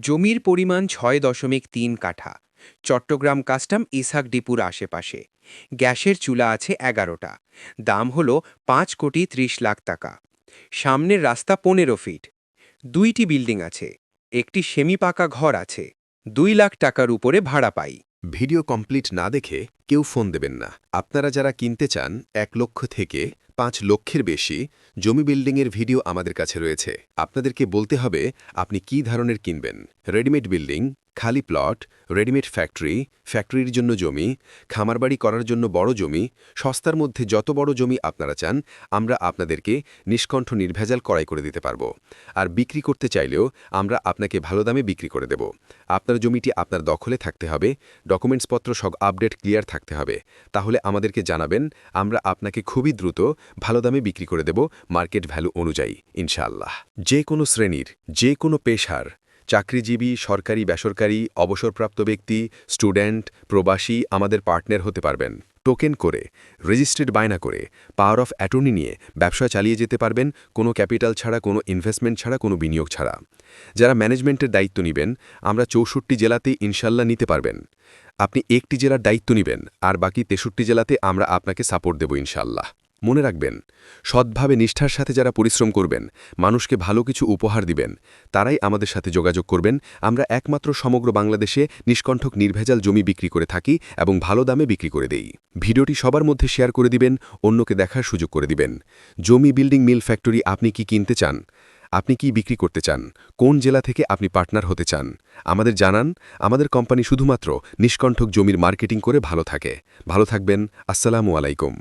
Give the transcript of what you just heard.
জমির পরিমাণ ছয় দশমিক তিন কাঠা। চট্টগ্রাম কাস্টম ইসাক ডিপুর আশেপাশে। গ্যাসের চুলা আছে এগারোটা। দাম হল পাঁচ কোটি ত্রিশ লাখ টাকা। সামনের রাস্তা পনেরো ফিট। দুইটি বিল্ডিং আছে। একটি সেমি পাকা ঘর আছে। দুই লাখ টাকার উপরে ভাড়া পাই। ভিডিও কমপ্লিট না দেখে কেউ ফোন দেবেন না। আপনারা যারা কিনতে চান, এক লক্ষ থেকে পাঁচ লক্ষের বেশি জমি বিল্ডিংয়ের ভিডিও আমাদের কাছে রয়েছে। আপনাদেরকে বলতে হবে, আপনি কি ধরনের কিনবেন? রেডিমেড বিল্ডিং খালি প্লট রেডিমেড ফ্যাক্টরি ফ্যাক্টরির জন্য জমি, খামারবাড়ি করার জন্য বড় জমি, সস্তার মধ্যে যত বড় জমি আপনারা চান, আমরা আপনাদেরকে নিষ্কণ্ঠ নির্ভেজাল করাই করে দিতে পারব। আর বিক্রি করতে চাইলেও আমরা আপনাকে ভালো দামে বিক্রি করে দেব। আপনার জমিটি আপনার দখলে থাকতে হবে ডকুমেন্টসপত্র সব আপডেট ক্লিয়ার থাকতে হবে। তাহলে আমাদেরকে জানাবেন, আমরা আপনাকে খুবই দ্রুত ভালো দামে বিক্রি করে দেব মার্কেট ভ্যালু অনুযায়ী, ইনশাআল্লাহ। যে কোনো শ্রেণির, যে কোনো পেশার চাকরিজীবী, সরকারি, বেসরকারি, অবসরপ্রাপ্ত ব্যক্তি, স্টুডেন্ট, প্রবাসী আমাদের পার্টনার হতে পারবেন। টোকেন করে, রেজিস্ট্রেড বায়না করে, পাওয়ার অফ অ্যাটর্নি নিয়ে ব্যবসা চালিয়ে যেতে পারবেন, কোনো ক্যাপিটাল ছাড়া, কোনো ইনভেস্টমেন্ট ছাড়া, কোনো বিনিয়োগ ছাড়া। যারা ম্যানেজমেন্টের দায়িত্ব নেবেন, আমরা চৌষট্টি জেলাতে ইনশাল্লাহ নিতে পারবেন। আপনি একটি জেলার দায়িত্ব নেবেন, আর বাকি তেষট্টি জেলাতে আমরা আপনাকে সাপোর্ট দেব ইনশাল্লাহ। মনে রাখবেন, সৎভাবে নিষ্ঠার সাথে যারা পরিশ্রম করবেন, মানুষকে ভালো কিছু উপহার দিবেন, তারাই আমাদের সাথে যোগাযোগ করবেন। আমরা একমাত্র সমগ্র বাংলাদেশে নিষ্কণ্ঠক নির্ভেজাল জমি বিক্রি করে থাকি এবং ভালো দামে বিক্রি করে দেই। ভিডিওটি সবার মধ্যে শেয়ার করে দিবেন, অন্যকে দেখার সুযোগ করে দিবেন। জমি বিল্ডিং মিল ফ্যাক্টরি আপনি কি কিনতে চান? আপনি কি বিক্রি করতে চান? কোন জেলা থেকে আপনি পার্টনার হতে চান? আমাদের জানান। আমাদের কোম্পানি শুধুমাত্র নিষ্কণ্ঠক জমির মার্কেটিং করে ভালো থাকে। ভালো থাকবেন। আসসালামু আলাইকুম।